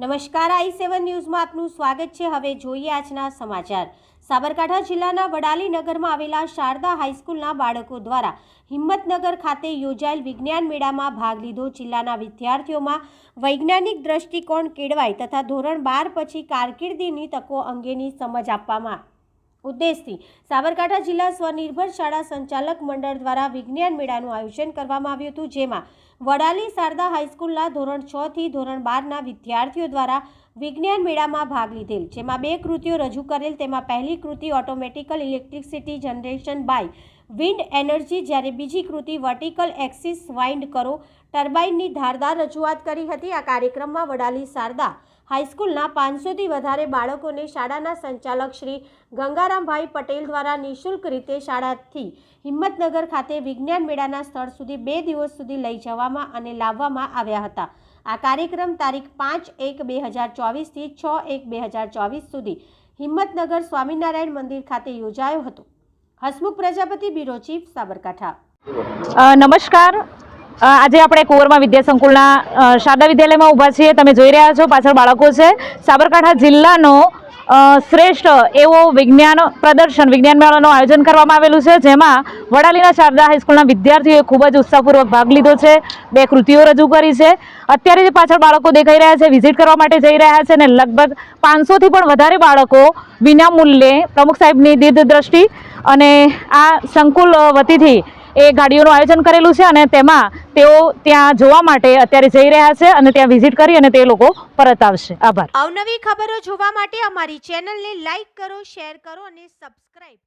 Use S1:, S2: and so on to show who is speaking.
S1: નમસ્કાર, આઈ સેવન ન્યૂઝમાં આપનું સ્વાગત છે. હવે જોઈએ આજના સમાચાર. સાબરકાંઠા જિલ્લાના વડાલી નગરમાં આવેલા શારદા હાઈસ્કૂલના બાળકો દ્વારા હિંમતનગર ખાતે યોજાયેલ વિજ્ઞાન મેળામાં ભાગ લીધો. જિલ્લાના વિદ્યાર્થીઓમાં વૈજ્ઞાનિક દ્રષ્ટિકોણ કેળવાય તથા ધોરણ બાર પછી કારકિર્દીની તકો અંગેની સમજ આપવામાં ઉદ્દેશથી સાબરકાંઠા જિલ્લા સ્વનિર્ભર શાળા સંચાલક મંડળ દ્વારા વિજ્ઞાન મેળાનું આયોજન કરવામાં આવ્યું હતું, જેમાં વડાલી શારદા હાઈસ્કૂલના ધોરણ છ થી ધોરણ બારના વિદ્યાર્થીઓ દ્વારા વિજ્ઞાન મેળામાં ભાગ લીધેલ, જેમાં બે કૃતિઓ રજૂ કરેલ. તેમાં પહેલી કૃતિ automatical electricity generation by wind energy, જ્યારે બીજી કૃતિ વર્ટિકલ એક્સિસ વાઇન્ડ કરો ટર્બાઇનની ધારદાર રજૂઆત કરી હતી. આ કાર્યક્રમમાં વડાલી શારદા હાઈસ્કૂલના પાંચસોથી વધારે બાળકોને શાળાના સંચાલક શ્રી ગંગારામભાઈ પટેલ દ્વારા નિઃશુલ્ક રીતે શાળાથી હિંમતનગર ખાતે વિજ્ઞાન મેળાના સ્થળ સુધી બે દિવસ સુધી લઈ જવામાં અને લાવવામાં આવ્યા હતા. આ કાર્યક્રમ તારીખ પાંચ એક બે હજાર ચોવીસથી છ એક બે હજાર ચોવીસ સુધી હિંમતનગર સ્વામિનારાયણ મંદિર ખાતે યોજાયો હતો. Hasmukh Prajapati, bureau chief Sabarkantha.
S2: નમસ્કાર. આજે આપણે કુંવરમાં વિદ્યા સંકુલના શારદા વિદ્યાલયમાં ઊભા છીએ. તમે જોઈ રહ્યા છો, પાછળ બાળકો છે. સાબરકાંઠા જિલ્લાનો શ્રેષ્ઠ એવો વિજ્ઞાન પ્રદર્શન, વિજ્ઞાન મેળાનું આયોજન કરવામાં આવેલું છે, જેમાં વડાલીના શારદા હાઈસ્કૂલના વિદ્યાર્થીઓએ ખૂબ જ ઉત્સાહપૂર્વક ભાગ લીધો છે. બે કૃતિઓ રજૂ કરી છે. અત્યારે જે પાછળ બાળકો દેખાઈ રહ્યા છે, વિઝિટ કરવા માટે જઈ રહ્યા છે અને લગભગ પાંચસોથી પણ વધારે બાળકો વિના મૂલ્યે પ્રમુખ સાહેબની દીર્ઘદ્રષ્ટિ અને આ સંકુલ વતીથી એ ગાડીઓનું આયોજન કરેલું છે અને તેમાં તેઓ ત્યાં જોવા માટે અત્યારે જઈ રહ્યા છે અને ત્યાં વિઝિટ કરી અને તે લોકો પરત આવશે. આભાર.
S1: અવનવી ખબરો જોવા માટે અમારી ચેનલને લાઈક કરો, શેર કરો અને સબસ્ક્રાઇબ